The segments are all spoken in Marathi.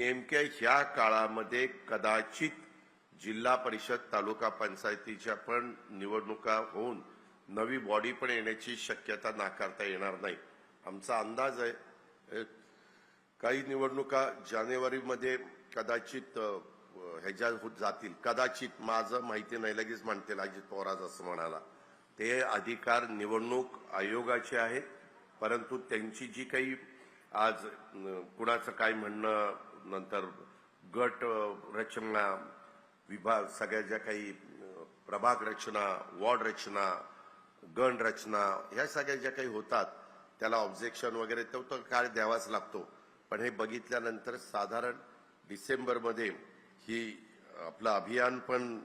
नेमक्या ह्या काळामध्ये कदाचित जिल्हा परिषद तालुका पंचायतीच्या पण निवडणुका होऊन नवी बॉडी पण येण्याची शक्यता नाकारता येणार नाही. आमचा अंदाज आहे काही निवडणुका जानेवारीमध्ये कदाचित ह्याच्या होत जातील. कदाचित माझं माहिती नाही लगेच म्हणतील अजित पवार आज असं म्हणाला. ते अधिकार निवडणूक आयोगाचे आहेत परंतु त्यांची जी काही आज कुणाचं काय म्हणणं नंतर गट रचना विभाग सगळ्या ज्या काही प्रभाग रचना वॉर्ड रचना गण रचना ह्या सगळ्या ज्या काही होतात त्याला ऑब्जेक्शन वगैरे तो तर काळ द्यावाच लागतो. पण हे बघितल्यानंतर साधारण डिसेंबरमध्ये ही आपलं अभियान पण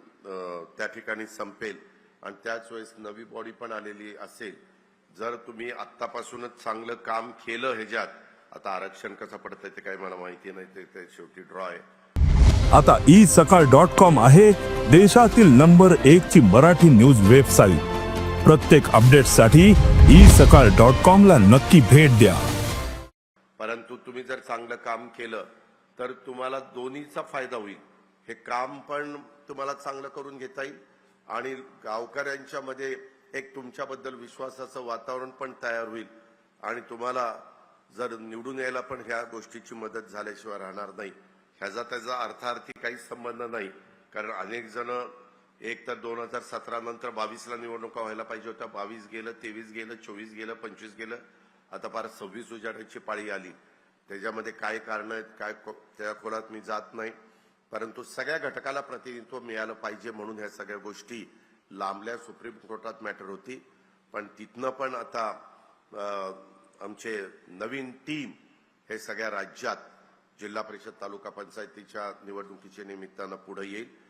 त्या ठिकाणी संपेल. आणि त्याच वेळेस नवी बॉडी पण आलेली असेल. जर तुम्ही आत्तापासूनच चांगलं काम केलं ह्याच्यात आता आरक्षण कसं पडतंय ते काही मला माहिती नाही ते- ते शेवटी ड्रॉ आहे. आता ई सकाळ डॉट कॉम आहे देशातील नंबर एक ची मराठी न्यूज वेबसाईट. प्रत्येक अपडेटसाठी ई सकाळ डॉट कॉम ला नक्की भेट द्या. परंतु तुम्ही जर चांगलं काम केलं तर तुम्हाला दोन्हीचा फायदा होईल. हे काम पण तुम्हाला चांगलं करून घेता येईल आणि गावकऱ्यांच्या मध्ये एक तुमच्याबद्दल विश्वासाचं वातावरण पण तयार होईल आणि तुम्हाला जर निवडून यायला पण ह्या गोष्टीची मदत झाल्याशिवाय राहणार नाही. ह्याचा त्याचा अर्थार्थी काहीच संबंध नाही. कारण अनेक जण एक तर दोन हजार सतरा नंतर बावीसला निवडणुका व्हायला पाहिजे होत्या. बावीस गेलं तेवीस गेलं चोवीस गेलं पंचवीस गेलं. आता फार सव्वीस उजाडायची पाळी आली. त्याच्यामध्ये काय कारण आहेत काय को- त्या खोलात मी जात नाही. परंतु सगळ्या घटकाला प्रतिनिधित्व मिळालं पाहिजे म्हणून ह्या सगळ्या गोष्टी लांबल्या. सुप्रीम कोर्टात मॅटर होती. पण तिथनं पण आता आमचे नवीन टीम हे सगळ्या राज्यात जिल्हा परिषद तालुका पंचायतीच्या निवडणुकीच्या निमित्तानं पुढे येईल.